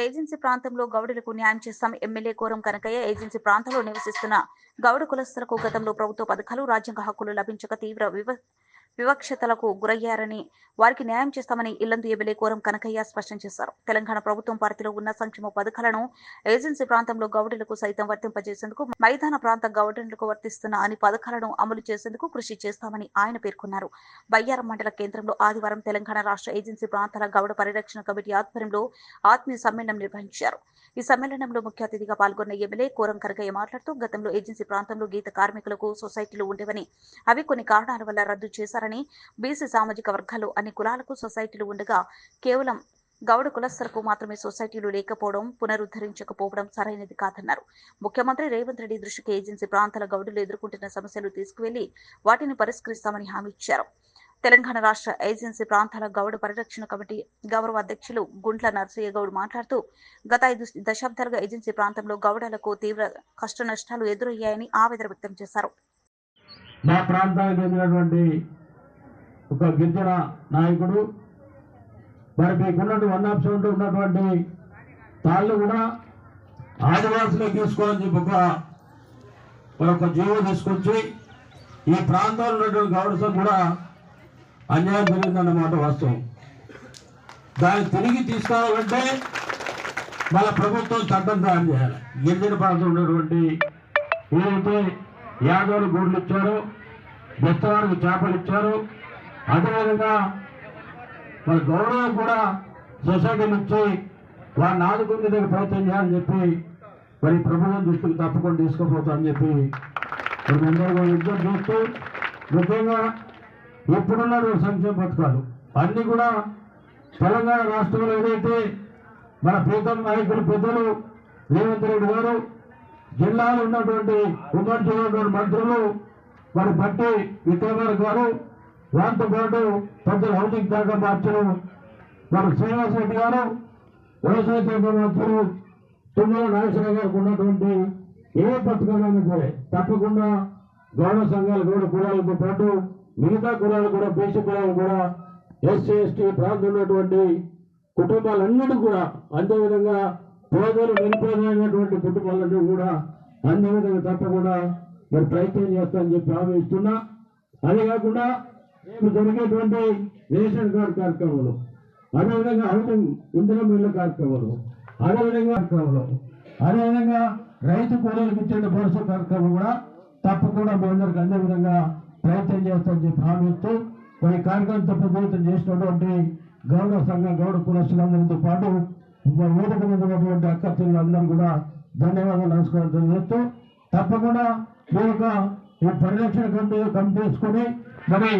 Agency ప్రాంతంలో గౌడులకు న్యాయం చేస్తాం. ఎమ్మెల్యే కోరం కనకయ్య ఏజెన్సీ ప్రాంతంలో నివసిస్తున్న గౌడ కులస్తులకు గతంలో ప్రభుత్వ పథకాలు రాజ్యాంగ హక్కులు లభించక తీవ్ర వివ వివక్షతలకు గురయ్యారని వారికి న్యాయం చేస్తామని ఇల్లందు ఎమ్మెల్యే కోరం కనకయ్య స్పష్టం చేశారు. తెలంగాణ ప్రభుత్వం పరిధిలో ఉన్న సంక్షేమ పథకాలను ఏజెన్సీ ప్రాంతంలో గౌడీలకు సైతం వర్తింపజేసేందుకు మైదాన ప్రాంత గౌడీలకు వర్తిస్తున్న అన్ని పథకాలను అమలు చేసేందుకు కృషి చేస్తామని ఆయన పేర్కొన్నారు. బయ్యారం మండల కేంద్రంలో ఆదివారం తెలంగాణ రాష్ట్ర ఏజెన్సీ ప్రాంతాల గౌడ పరిరక్షణ కమిటీ ఆధ్వర్యంలో ఆత్మీయ సమ్మేళనం నిర్వహించారు. ఈ సమ్మేళనంలో ముఖ్య అతిథిగా పాల్గొన్న ఎమ్మెల్యే కోరం కరగయ్య మాట్లాడుతూ గతంలో ఏజెన్సీ ప్రాంతంలో గీత కార్మికులకు సొసైటీలు ఉండేవని అవి కొన్ని కారణాల వల్ల రద్దు చేశారని బీసీ సామాజిక వర్గాలు అన్ని కులాలకు సొసైటీలు ఉండగా కేవలం గౌడ కులస్తరకు మాత్రమే సొసైటీలు లేకపోవడం పునరుద్ధరించకపోవడం సరైనది కాదన్నారు. ముఖ్యమంత్రి రేవంత్ రెడ్డి దృష్టికి ఏజెన్సీ ప్రాంతాల గౌడులు ఎదుర్కొంటున్న సమస్యలు తీసుకువెళ్ళి వాటిని పరిష్కరిస్తామని హామీ ఇచ్చారు. తెలంగాణ రాష్ట్ర ఏజెన్సీ ప్రాంతాల గౌడ పరిరక్షణ కమిటీ గౌరవ అధ్యక్షులు గుంట్ల నర్సయ్య గౌడ్ మాట్లాడుతూ గత ఐదు దశాబ్దాలుగా ఏజెన్సీ ప్రాంతంలో గౌడలకు తీవ్ర కష్ట నష్టాలు ఎదురయ్యాయని ఆవేదన వ్యక్తం చేశారు. మా ప్రాంతానికి చెందినటువంటి ఒక గిరిజన నాయకుడు మరి మీకున్నటువంటి వన్ ఆప్షన్ ఉన్నటువంటి తాళ్ళు కూడా ఆదివాసులు తీసుకోవాలని చెప్పి ఒక ఒక జీవో తీసుకొచ్చి ఈ ప్రాంతంలో ఉన్నటువంటి గౌరవం కూడా అన్యాయం జరుగుతుందన్నమాట వాస్తవం. దాన్ని తిరిగి తీసుకోవాలంటే మన ప్రభుత్వం చట్టం తయారు చేయాలి. గిరిజన ప్రాంతం ఉన్నటువంటి ఏదైతే యాదవులు గూడ్లు ఇచ్చారు బెస్తవారికి చేపలు ఇచ్చారు. అదేవిధంగా మన గౌరవం కూడా సొసైటీలు నుంచి వారిని ఆదుకునేందుకు ప్రయత్నం చేయాలని చెప్పి మరి ప్రభుత్వం దృష్టికి తప్పకుండా తీసుకుపోతామని చెప్పి మరి అందరూ కూడా విజ్ఞప్తి చేస్తూ ముఖ్యంగా ఇప్పుడున్న సంక్షేమ పథకాలు. అన్నీ కూడా తెలంగాణ రాష్ట్రంలో ఏదైతే మన ప్రీతం నాయకులు పెద్దలు రేవంత్ రెడ్డి గారు జిల్లాలో ఉన్నటువంటి ఉమ్మడి జిల్లా మంత్రులు మరి బట్టి విక్రమార్ గారు దాంతో పాటు పెద్దలు హౌసింగ్ శాఖ మార్చులు మరి శ్రీనివాస్ రెడ్డి గారు వ్యవసాయ శాఖ మంత్రులు తుమ్మల నాగేశ్వర గారికి ఉన్నటువంటి ఏ పథకాలైనా సరే తప్పకుండా గౌరవ సంఘాలు గౌడ కులాలతో పాటు మిగతా కులాలు కూడా బీసీ కులాలు కూడా ఎస్సీ ఎస్టీ ప్రాంతం ఉన్నటువంటి కుటుంబాలన్నిటి కూడా అదేవిధంగా పేదలు నిరుపేదమైనటువంటి కుటుంబాలన్నీ కూడా అన్ని విధంగా తప్పకుండా మరి ప్రయత్నం చేస్తానని చెప్పి హామీ ఇస్తున్నా అదే కాకుండా రేపు జరిగేటువంటి రేషన్ కార్డు కార్యక్రమంలో అదేవిధంగా హౌసింగ్ ఇంధనం బిల్లు కార్యక్రమాలు అదేవిధంగా కార్యక్రమంలో అదేవిధంగా రైతు కూలీలకు ఇచ్చే భరోసా కార్యక్రమం కూడా తప్పకుండా మీ అందరికి అదే విధంగా ప్రయత్నం చేస్తామని చెప్పి హామీ ఇస్తూ మరి ఈ కార్యక్రమంతో ప్రభావితం చేసినటువంటి గౌడ సంఘ గౌడ కులస్తులందరితో పాటు మరి వేదిక మీద ఉన్నటువంటి అక్క చెల్లెలందరూ కూడా ధన్యవాదాలు నమస్కారం తెలియజేస్తూ తప్పకుండా మీ యొక్క ఈ పరిరక్షణ కమిటీ కమిటీ వేసుకొని మరి